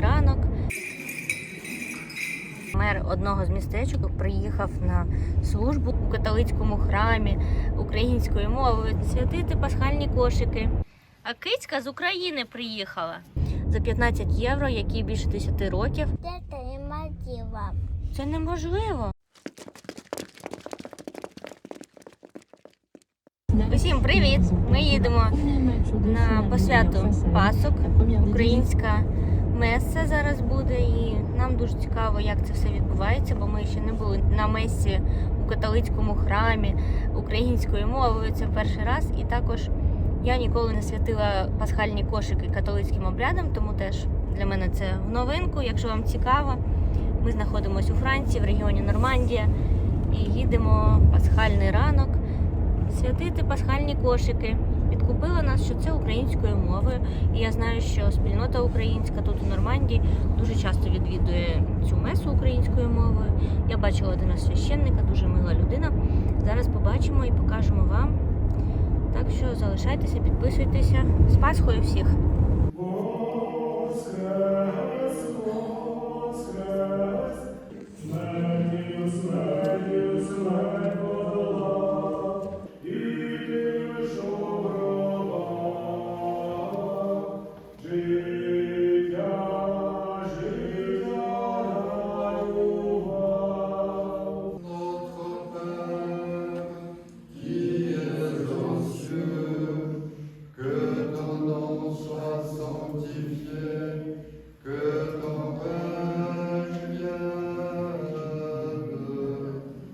ранок. Мер одного з містечок приїхав на службу у католицькому храмі українською мовою святити пасхальні кошики. А кицька з України приїхала за 15 євро, якій більше 10 років. Это не. Це неможливо. Усім привіт! Ми їдемо на посвяту Пасок. Українська меса зараз буде, і нам дуже цікаво, як це все відбувається, бо ми ще не були на месі у католицькому храмі українською мовою. Це перший раз. І також я ніколи не святила пасхальні кошики католицьким обрядом, тому теж для мене це в новинку. Якщо вам цікаво, ми знаходимося у Франції, в регіоні Нормандія, і їдемо пасхальний ранок святити пасхальні кошики. Підкупила нас, що це українською мовою. І я знаю, що спільнота українська тут у Нормандії дуже часто відвідує цю месу українською мовою. Я бачила один священника, дуже мила людина. Зараз побачимо і покажемо вам. Так що залишайтеся, підписуйтеся. З Пасхою всіх!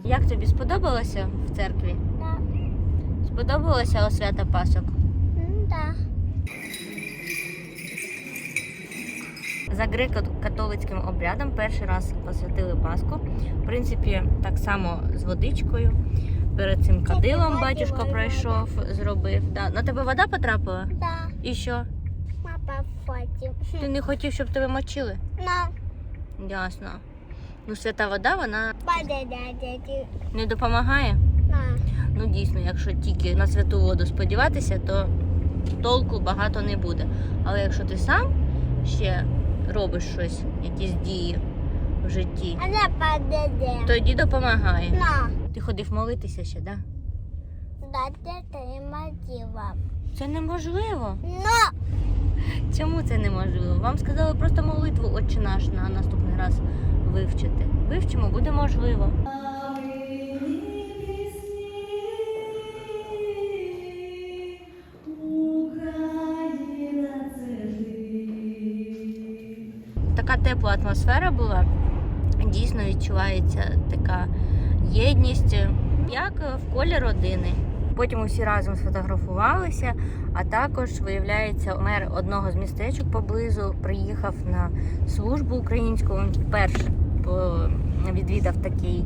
Як тобі сподобалося в церкві? Да. Сподобалося освята Пасок? М, Да. За греко-католицьким обрядом перший раз посвятили Пасху. В принципі, так само з водичкою. Перед цим кадилом воді батюшка пройшов, зробив. Да. На тебе вода потрапила? Да. І що? Папа фотив. Ти не хотів, щоб тебе мочили? На. Ясно. Ну, свята вода, вона не допомагає. Ну, дійсно, якщо тільки на святу воду сподіватися, то толку багато не буде. Але якщо ти сам ще робиш щось, якісь дії в житті, тоді допомагає. На. Ти ходив молитися ще? Да, мотива. Це неможливо. Но. Чому це неможливо? Вам сказали просто молитву Отче наш на наступний раз вивчити. Вивчимо, буде можливо. Така тепла атмосфера була. Дійсно відчувається така єдність, як в колі родини. Потім усі разом сфотографувалися, а також, виявляється, мер одного з містечок поблизу приїхав на службу українську. Він вперше відвідав такий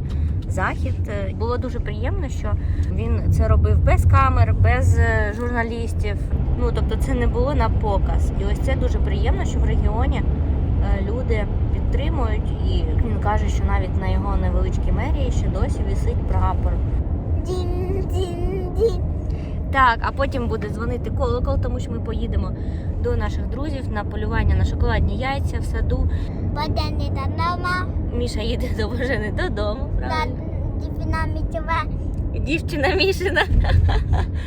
захід. Е, Було дуже приємно, що він це робив без камер, без е, журналістів. Ну тобто, це не було на показ. І ось це дуже приємно, що в регіоні е, люди підтримують. І він каже, що навіть на його невеличкій мерії ще досі висить прапор. Дин. Так, а потім буде дзвонити колокол, тому що ми поїдемо до наших друзів на полювання на шоколадні яйця в саду. Подане до дома. Міша їде до Божени додому, правильно? динамитива. Дівчина Мішина.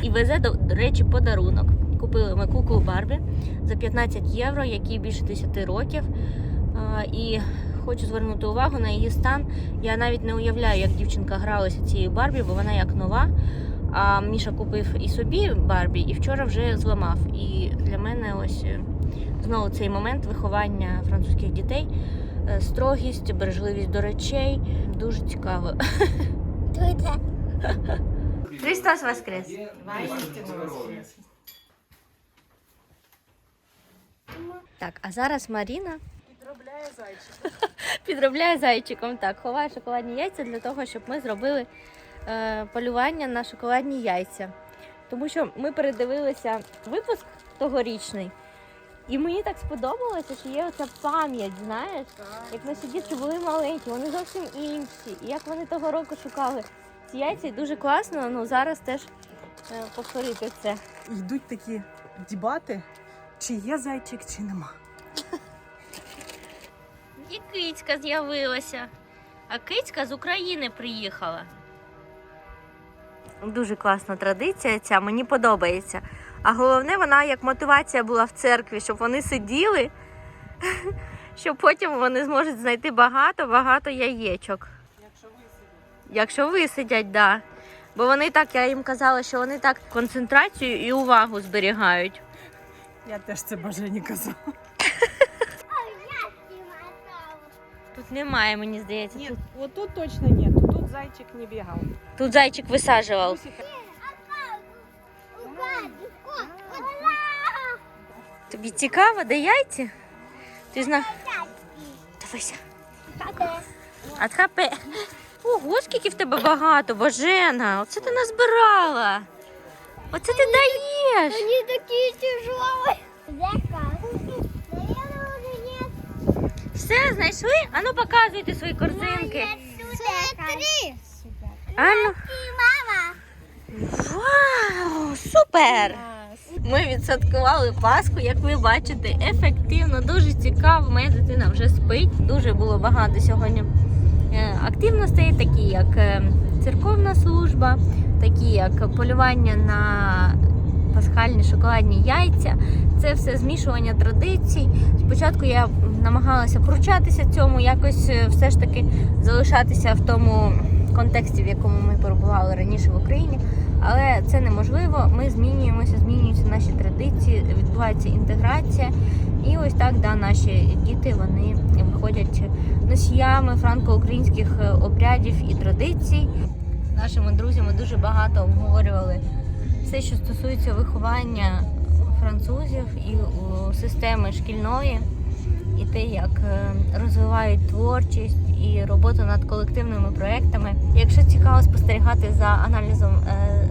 І везе, до, до речі, подарунок. Купили ми куклу Барбі за 15 євро, якій більше 10 років. І хочу звернути увагу на її стан. Я навіть не уявляю, як дівчинка гралася цією Барбі, бо вона як нова. А Міша купив і собі Барбі, і вчора вже зламав. І для мене ось е, знову цей момент виховання французьких дітей. Е, Строгість, бережливість до речей. Дуже цікаво. Туда. Христос Воскрес! Так, а зараз Маріна Підробляє зайчик. підробляє зайчиком. Так, ховає шоколадні яйця для того, щоб ми зробили полювання на шоколадні яйця. Тому що ми передивилися випуск тогорічний, і мені так сподобалося, що є оця пам'ять, знаєш, як наші дітки були маленькі, вони зовсім інші. І як вони того року шукали ці яйця, і дуже класно. Ну зараз теж е, повторити це. Йдуть такі дебати, чи є зайчик, чи нема. І кицька з'явилася. А кицька з України приїхала. Дуже класна традиція ця, мені подобається. А головне, вона як мотивація була в церкві, щоб вони сиділи, щоб потім вони зможуть знайти багато-багато яєчок. Якщо висидять. Якщо висидять, да. Бо вони так, я їм казала, що вони так концентрацію і увагу зберігають. Я теж це бажання казала. Тут немає, мені здається. Ні, Тут, от тут точно нет. Тут зайчик не бігав. тут зайчик. Лусика, Тобі цікаво, де яйці? Ти зна... Дивися. Атхапе. Ого, скільки в тебе багато, Божена. Оце ти назбирала. Оце ти даєш. Они такие тяжелые. Дека. Наверное, уже нет. Все, знайшли? Ану, показуйте свої корзинки. Смотри. Ану. Вау, супер! Ми відсадкували Пасху, як ви бачите, ефективно, дуже цікаво. Моя дитина вже спить. Дуже було багато сьогодні е, активностей, такі як е, церковна служба, такі як полювання на пасхальні шоколадні яйця. Це все змішування традицій. Спочатку я намагалася пручатися цьому, якось е, все ж таки залишатися в тому контексті, в якому ми перебували раніше в Україні. Але це неможливо. Ми змінюємося, змінюються наші традиції, відбувається інтеграція. І ось так да, наші діти вони виходять носіями франко-українських е, обрядів і традицій. Нашими друзями дуже багато обговорювали все, що стосується виховання французів і системи шкільної, і те, як е, розвивають творчість і роботу над колективними проектами. Якщо цікаво спостерігати за аналізом е,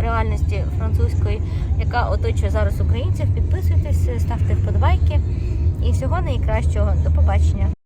реальності французької, яка оточує зараз українців, підписуйтесь, ставте вподобайки. І всього найкращого. До побачення.